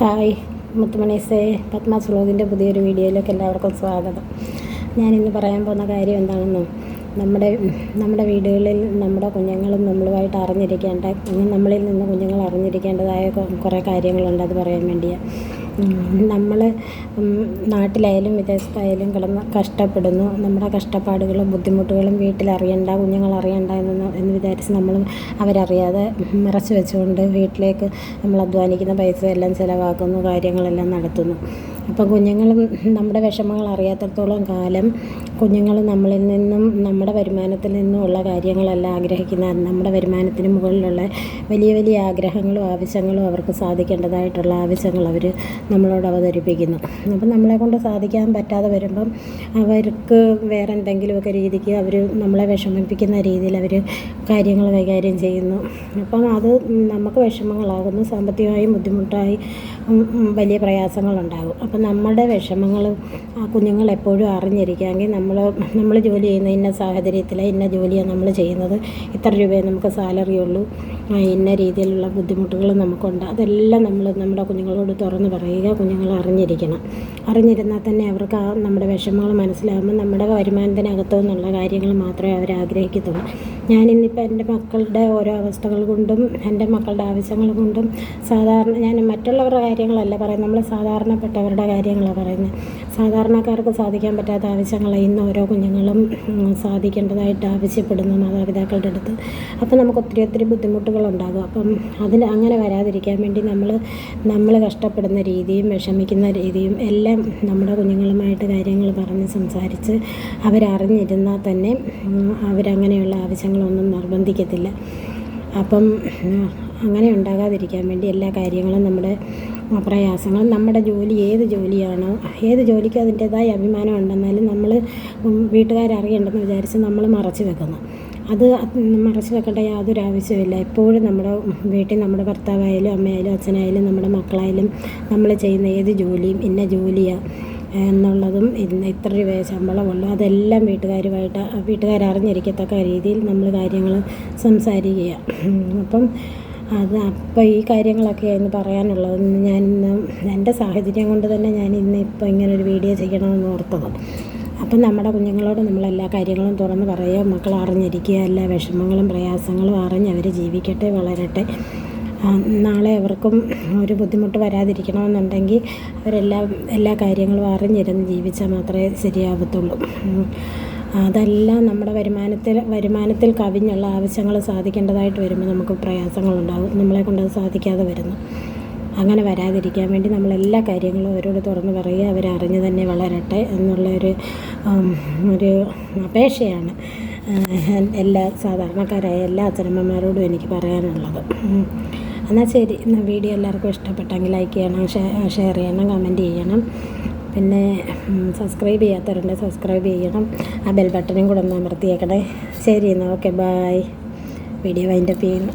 Hi മുത്തുമണീസേ Padmas വ്ലോഗിന്റെ പുതിയൊരു വീഡിയോയിലേക്ക് എല്ലാവർക്കും സ്വാഗതം. ഞാനിന്ന് പറയാൻ പോകുന്ന കാര്യം എന്താണെന്നോ നമ്മുടെ നമ്മുടെ വീടുകളിൽ നമ്മുടെ കുഞ്ഞുങ്ങളും നമ്മളുമായിട്ട് അറിഞ്ഞിരിക്കേണ്ട നമ്മളിൽ നിന്ന് കുഞ്ഞുങ്ങൾ അറിഞ്ഞിരിക്കേണ്ടതായ കുറേ കാര്യങ്ങളുണ്ട് അത് പറയാൻ വേണ്ടിയാണ് നമ്മൾ നാട്ടിലായാലും വിദേശത്തായാലും കിടന്ന് കഷ്ടപ്പെടുന്നു. നമ്മുടെ കഷ്ടപ്പാടുകളും ബുദ്ധിമുട്ടുകളും വീട്ടിലറിയണ്ട കുഞ്ഞുങ്ങൾ അറിയണ്ട എന്ന് വിചാരിച്ച് നമ്മൾ അവരറിയാതെ മറച്ചു വെച്ചുകൊണ്ട് വീട്ടിലേക്ക് നമ്മൾ അധ്വാനിക്കുന്ന പൈസ എല്ലാം ചിലവാക്കുന്നു കാര്യങ്ങളെല്ലാം നടത്തുന്നു. അപ്പം കുഞ്ഞുങ്ങൾ നമ്മുടെ വിഷമങ്ങൾ അറിയാത്തടത്തോളം കാലം കുഞ്ഞുങ്ങൾ നമ്മളിൽ നിന്നും നമ്മുടെ വരുമാനത്തിൽ നിന്നുമുള്ള കാര്യങ്ങളല്ല ആഗ്രഹിക്കുന്ന നമ്മുടെ വരുമാനത്തിന് മുകളിലുള്ള വലിയ വലിയ ആഗ്രഹങ്ങളും ആവശ്യങ്ങളും അവർക്ക് സാധിക്കേണ്ടതായിട്ടുള്ള ആവശ്യങ്ങൾ അവർ നമ്മളോട് അവതരിപ്പിക്കുന്നു. അപ്പം നമ്മളെ കൊണ്ട് സാധിക്കാൻ പറ്റാതെ വരുമ്പം അവർക്ക് വേറെ എന്തെങ്കിലുമൊക്കെ രീതിക്ക് അവർ നമ്മളെ വിഷമിപ്പിക്കുന്ന രീതിയിൽ അവർ കാര്യങ്ങൾ കൈകാര്യം ചെയ്യുന്നു. അപ്പം അത് നമുക്ക് വിഷമങ്ങളാകുന്നു. സാമ്പത്തികമായും ബുദ്ധിമുട്ടായി വലിയ പ്രയാസങ്ങളുണ്ടാകും. അപ്പം നമ്മുടെ വിഷമങ്ങൾ ആ കുഞ്ഞുങ്ങൾ എപ്പോഴും അറിഞ്ഞിരിക്കാമെങ്കിൽ നമ്മൾ നമ്മൾ ജോലി ചെയ്യുന്ന ഇന്ന സാഹചര്യത്തിൽ ഇന്ന ജോലിയാണ് നമ്മൾ ചെയ്യുന്നത്. ഇത്ര രൂപയെ നമുക്ക് സാലറി ഉള്ളൂ. ഇന്ന രീതിയിലുള്ള ബുദ്ധിമുട്ടുകൾ നമുക്കുണ്ട്. അതെല്ലാം നമ്മൾ നമ്മുടെ കുഞ്ഞുങ്ങളോട് തുറന്ന് പറയുക കുഞ്ഞുങ്ങൾ അറിഞ്ഞിരിക്കണം. അറിഞ്ഞിരുന്നാൽ തന്നെ അവർക്ക് ആ നമ്മുടെ വിഷമങ്ങൾ മനസ്സിലാകുമ്പോൾ നമ്മുടെ വരുമാനത്തിനകത്തു നിന്നുള്ള കാര്യങ്ങൾ മാത്രമേ അവർ ആഗ്രഹിക്കത്തുള്ളൂ. ഞാനിന്നിപ്പോൾ എന്റെ മക്കളുടെ ഓരോ അവസ്ഥകൾ കൊണ്ടും എന്റെ മക്കളുടെ ആവശ്യങ്ങൾ കൊണ്ടും സാധാരണ ഞാൻ മറ്റുള്ളവരുടെ കാര്യങ്ങളല്ല പറയുന്നത്. നമ്മൾ സാധാരണപ്പെട്ടവരുടെ കാര്യങ്ങളാണ് പറയുന്നത് സാധാരണക്കാർക്ക് സാധിക്കാൻ പറ്റാത്ത ആവശ്യങ്ങൾ ഇന്ന് ഓരോ കുഞ്ഞുങ്ങളും സാധിക്കേണ്ടതായിട്ട് ആവശ്യപ്പെടുന്നു മാതാപിതാക്കളുടെ അടുത്ത്. അപ്പം നമുക്ക് ഒത്തിരി ഒത്തിരി ബുദ്ധിമുട്ടുകളുണ്ടാകും. അപ്പം അതിന് അങ്ങനെ വരാതിരിക്കാൻ വേണ്ടി നമ്മൾ നമ്മൾ കഷ്ടപ്പെടുന്ന രീതിയും വിഷമിക്കുന്ന രീതിയും എല്ലാം നമ്മുടെ കുഞ്ഞുങ്ങളുമായിട്ട് കാര്യങ്ങൾ പറഞ്ഞ് സംസാരിച്ച് അവരറിഞ്ഞിരുന്നാൽ തന്നെ അവരങ്ങനെയുള്ള ആവശ്യങ്ങളൊന്നും നിർബന്ധിക്കത്തില്ല. അപ്പം അങ്ങനെ ഉണ്ടാകാതിരിക്കാൻ വേണ്ടി എല്ലാ കാര്യങ്ങളും നമ്മുടെ പ്രയാസങ്ങളും നമ്മുടെ ജോലി ഏത് ജോലിയാണോ ഏത് ജോലിക്കും അതിന്റേതായ അഭിമാനം ഉണ്ടെന്നാലും നമ്മൾ വീട്ടുകാരറിയണ്ടെന്ന് വിചാരിച്ച് നമ്മൾ മറച്ചു വെക്കുന്നു. അത് മറച്ചു വെക്കേണ്ട യാതൊരു ആവശ്യമില്ല എപ്പോഴും നമ്മുടെ വീട്ടിൽ നമ്മുടെ ഭർത്താവായാലും അമ്മയായാലും അച്ഛനായാലും നമ്മുടെ മക്കളായാലും നമ്മൾ ചെയ്യുന്ന ഏത് ജോലിയും ഇന്ന ജോലിയാണ് എന്നുള്ളതും ഇന്ന് ഇത്ര രൂപയെ ശമ്പളമുള്ളൂ അതെല്ലാം വീട്ടുകാരുമായിട്ട് വീട്ടുകാരറിഞ്ഞിരിക്കത്തക്ക രീതിയിൽ നമ്മൾ കാര്യങ്ങൾ സംസാരിക്കുക. അപ്പം അത് അപ്പം ഈ കാര്യങ്ങളൊക്കെ ആയിരുന്നു പറയാനുള്ളത്. ഞാൻ ഇന്ന് എന്റെ സാഹചര്യം കൊണ്ട് തന്നെ ഞാൻ ഇന്ന് ഇപ്പോൾ ഒരു വീഡിയോ ചെയ്യണമെന്ന് ഓർത്തത്. അപ്പം നമ്മുടെ കുഞ്ഞുങ്ങളോട് നമ്മൾ എല്ലാ കാര്യങ്ങളും തുറന്ന് പറയുക. മക്കൾ അറിഞ്ഞിരിക്കുക. എല്ലാ വിഷമങ്ങളും പ്രയാസങ്ങളും അറിഞ്ഞ് അവർ ജീവിക്കട്ടെ വളരട്ടെ. നാളെ അവർക്കും ഒരു ബുദ്ധിമുട്ട് വരാതിരിക്കണമെന്നുണ്ടെങ്കിൽ അവരെല്ലാം എല്ലാ കാര്യങ്ങളും അറിഞ്ഞിരുന്ന് ജീവിച്ചാൽ മാത്രമേ ശരിയാവത്തുള്ളൂ. അതെല്ലാം നമ്മുടെ വരുമാനത്തിൽ വരുമാനത്തിൽ കവിഞ്ഞുള്ള ആവശ്യങ്ങൾ സാധിക്കേണ്ടതായിട്ട് വരുമ്പോൾ നമുക്ക് പ്രയാസങ്ങളുണ്ടാകും. അത് സാധിക്കാതെ വരുന്നു. അങ്ങനെ വരാതിരിക്കാൻ വേണ്ടി നമ്മൾ എല്ലാ കാര്യങ്ങളും അവരോട് തുറന്നു പറയുക അവരറിഞ്ഞ് തന്നെ വളരട്ടെ എന്നുള്ള ഒരു ഒരു അപേക്ഷയാണ് എല്ലാ സാധാരണക്കാരായ എല്ലാ അച്ഛനമ്മമാരോടും എനിക്ക് പറയാനുള്ളത്. എന്നാൽ ശരി വീഡിയോ എല്ലാവർക്കും ഇഷ്ടപ്പെട്ടെങ്കിൽ ലൈക്ക് ചെയ്യണം ഷെയർ ചെയ്യണം കമന്റ് ചെയ്യണം. പിന്നെ സബ്സ്ക്രൈബ് ചെയ്യാത്തവരുണ്ട് സബ്സ്ക്രൈബ് ചെയ്യണം. ആ ബെൽ ബട്ടനും കൂടെ ഒന്ന് അമർത്തിയേക്കണേ. ശരി എന്നാൽ ഓക്കെ ബായ് വീഡിയോ വൈൻഡപ്പ് ചെയ്യുന്നു.